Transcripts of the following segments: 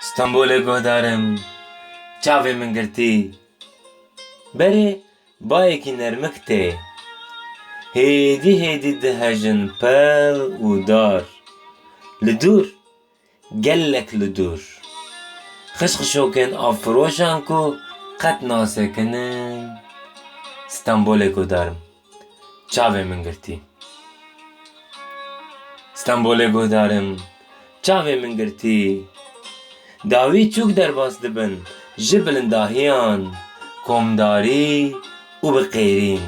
Stenbolê guhdarim çavê min girtî berê bayekî nermik tê hêdî hêdî dihejin pel û dar li dûr gelek li dûr xişxişokên avfiroşan ku qet nasekinin Stenbolê guhdarim çavê min girtî Stenbolê guhdarim çavê min girtî Dawî çûk derbas dibin ji bilindahiyan, komdarî û biqêrîn.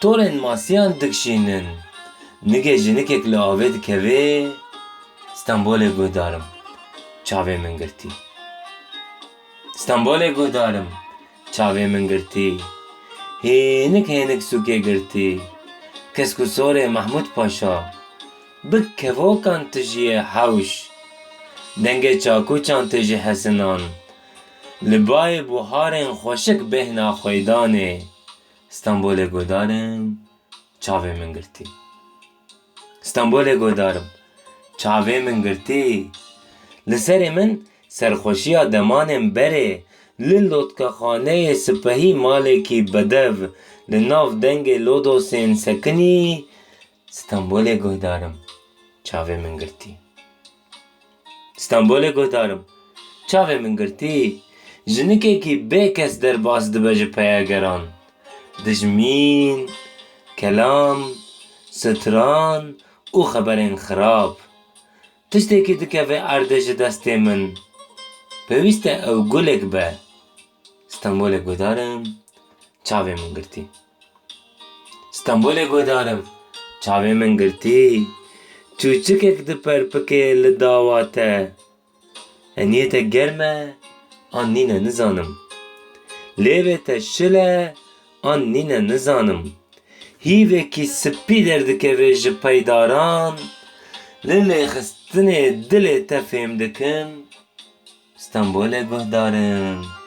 Torên masiyan dikşînin. Nigê jinikek li avê dikeve, Stenbolê guhdarim çavê min girtî. Stenbolê guhdarim çavê min girtî. Hênik hênik sûkê girtî. Keskusorê Mahmud Paşa bi kevokan tijîye hewş. Dengê çakûçan tê ji hesinan. Li bayê buharên xweşik bêhna xwêdanê. Stenbolê guhdarim çavê min girtî. Stenbolê guhdarim çavê min girtî. Li serê min serxweşiya demanên berê li lotkexaneyê sipehî malekî bedev li nav dengê Lodosên sekinî Stenbolê guhdarim çavê min girtî. Stenbolê guhdarim çavê min girtî jinikekî bêkes derbas dibe ji peyegeran dijmîn, kelam, stran û xeberên xirab. Tiştekî dikeve erdê ji destê min pêwîst e gulek be. Stenbolê guhdarim çavê min girtî. Stenbolê guhdarim çavê min girtî çûçikek diperpike li dawa te. Eniyê te germ e an nîne nizanim. Lêvê te şil e an nîne nizanim. Hîvekî spî derdikeve ji peydaran li lêxistinê dilê te fêm dikim Stenbolê guhdarim